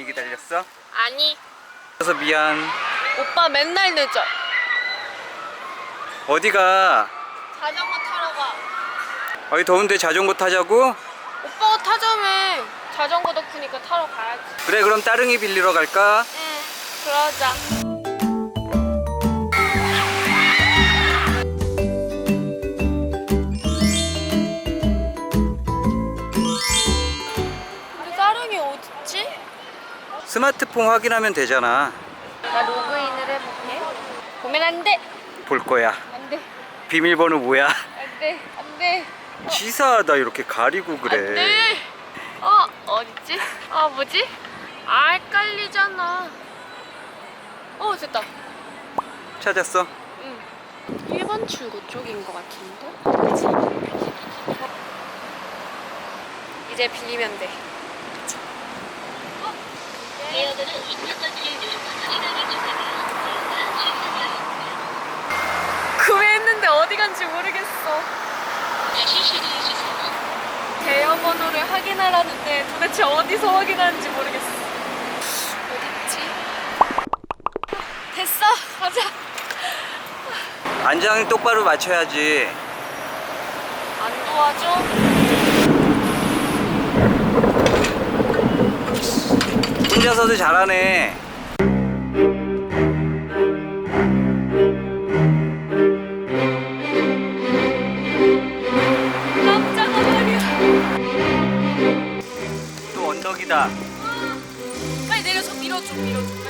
많이 기다렸어? 아니 그래서 미안. 오빠 맨날 늦어 어디가? 자전거 타러 가 어이 더운데 자전거 타자고? 오빠가 타자며 자전거 덕후니까 타러 가야지 그래 그럼 따릉이 빌리러 갈까? 응 그러자 스마트폰 확인하면 되잖아. 나 로그인을 해볼게 보면 안돼 볼 거야. 안돼 비밀번호 뭐야? 안돼 안돼 치사하다 이렇게 가리고 그래. 안돼 어 어딨지? 아 뭐지? 아 헷갈리잖아 어 됐다 찾았어? 응 1번 출구 쪽인 것 같은데 그치? 이제 빌리면 돼? 구매했는데 어디 간지 모르겠어 대여 번호를 확인하라는데 도대체 어디서 확인하는지 모르겠어. 어딨지? 됐어, 가자. 안장을 똑바로 맞춰야지. 안 도와줘? 혼자서도 잘하네. 깜짝아 말이야. 또 언덕이다. 빨리 내려서 밀어줘, 밀어줘,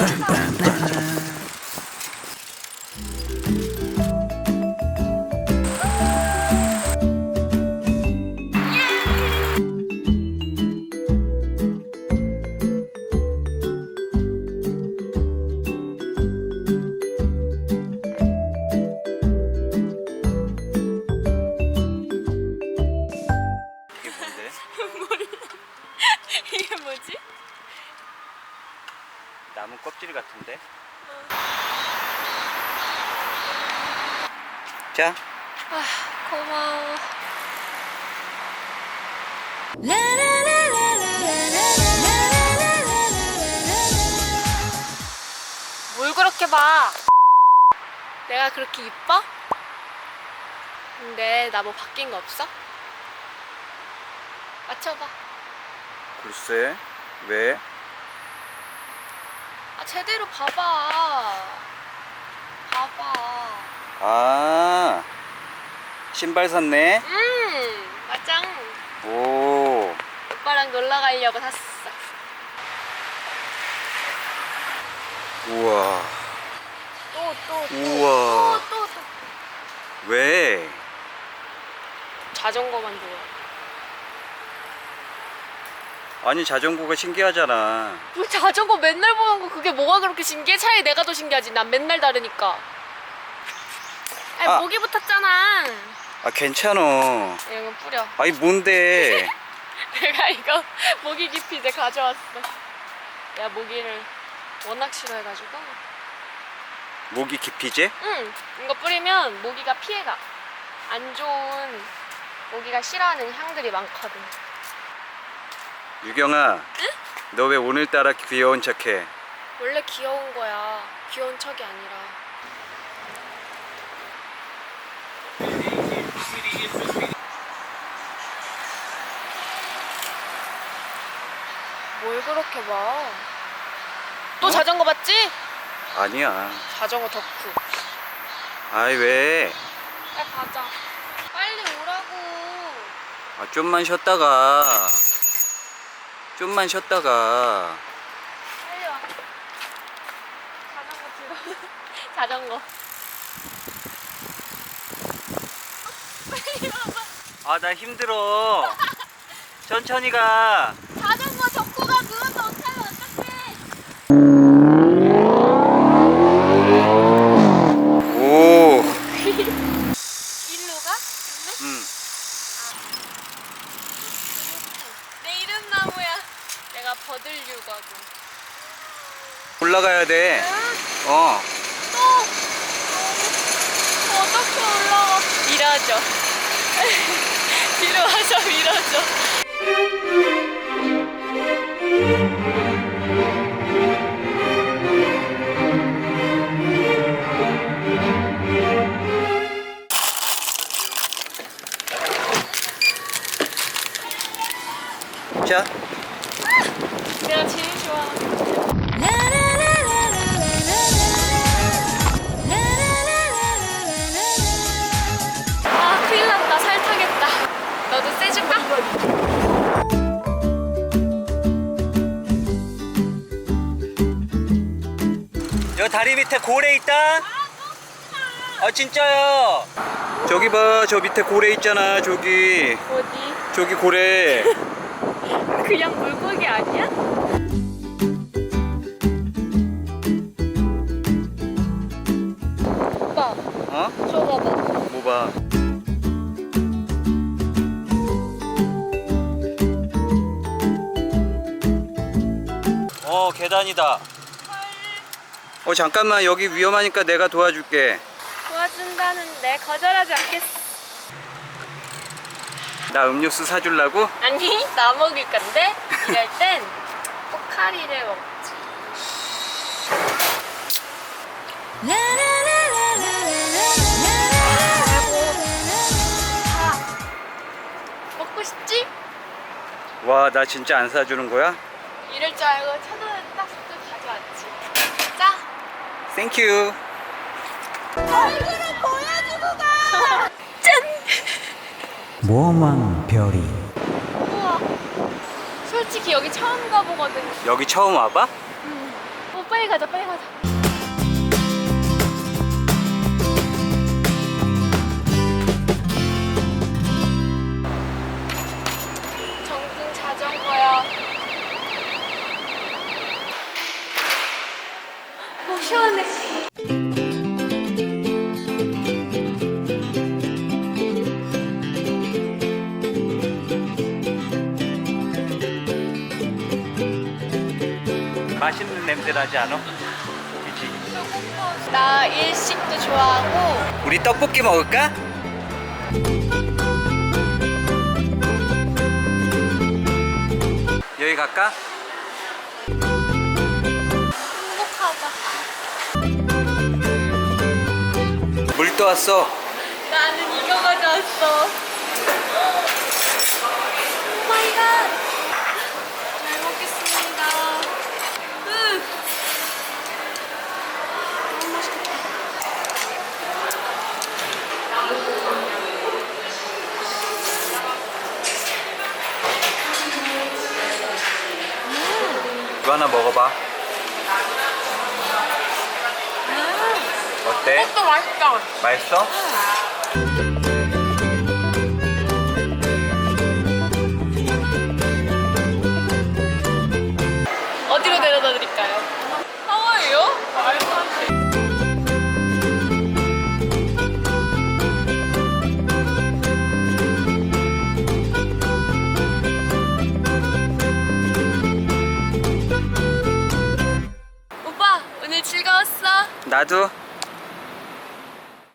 자, 아, 고마워. 뭘 그렇게 봐? 내가 그렇게 이뻐? 근데 나 뭐 바뀐 거 없어? 맞춰봐. 글쎄, 왜? 아 제대로 봐봐. 봐봐. 아, 신발 샀네? 음 맞짱. 오, 오빠랑 놀러 가려고 샀어. 우와. 또 또 또. 우와. 또 또 또. 왜? 자전거만 좋아. 아니, 자전거가 신기하잖아. 뭐 자전거 맨날 보는 거 그게 뭐가 그렇게 신기해? 차라리 내가 더 신기하지. 난 맨날 다르니까. 아니 아. 모기 붙었잖아. 아, 괜찮어. 이런 거 뿌려. 아니, 뭔데? 내가 이거 모기 기피제 가져왔어. 내가 모기를 워낙 싫어해가지고. 모기 기피제? 응. 이거 뿌리면 모기가 피해가. 안 좋은 모기가 싫어하는 향들이 많거든. 유경아, 너 왜 오늘따라 귀여운 척해? 원래 귀여운 거야. 귀여운 척이 아니라. 뭘 그렇게 봐? 또 어? 자전거 봤지? 아니야. 자전거 덕후. 아이, 왜? 빨리 가자. 빨리 오라고. 아, 좀만 쉬었다가. 좀만 쉬었다가. 빨리 와. 자전거 들어. 자전거. 빨리 와봐. 아, 나 힘들어. 천천히 가. 자전거 덕후가 누워서 어떡하면 어떡해. 오. 일로 가? 응. 내 이름 나무야. 내가 버들 이유가 좀. 올라가야 돼. 어. 또 어떻게 올라가? 밀어줘. 자, 내가 제일 좋아하는. 저 다리 밑에 고래 있다. 아 진짜요. 저기 봐, 저 밑에 고래 있잖아. 저기, 어디? 저기 고래. 그냥 물고기 아니야? 오빠 어? 저 봐봐. 뭐 봐. 어 계단이다. 어 잠깐만 여기 위험하니까 내가 도와줄게. 도와준다는데 거절하지 않겠어. 나 음료수 사줄라고? 아니 나 먹을 건데 이럴 땐 포카리를 먹지. 먹고 싶지? 와 나 진짜 안 사주는 거야? 이럴 줄 알고 천원을 딱 또 가져왔지. 자. 땡큐. 얼굴을 보여주고 가. 짠. 모험왕 별이 우와. 솔직히 여기 처음 가보거든. 여기 처음 와봐? 어 빨리 가자 빨리 가자. 맛있는 냄새 나지 않아? 그치? 나 일식도 좋아하고 우리 떡볶이 먹을까? 여기 갈까? 행복하다. 물 떠왔어. 나는 이거 가져왔어. 오 마이 갓. 잘 먹겠습니다. 으. 너무 맛있겠다. 이거 하나 먹어봐. 어때? 이것도 맛있다. 맛있어? 어디로 데려다 드릴까요? 하와이요? 말도 안 돼. 오빠 오늘 즐거웠어? 나도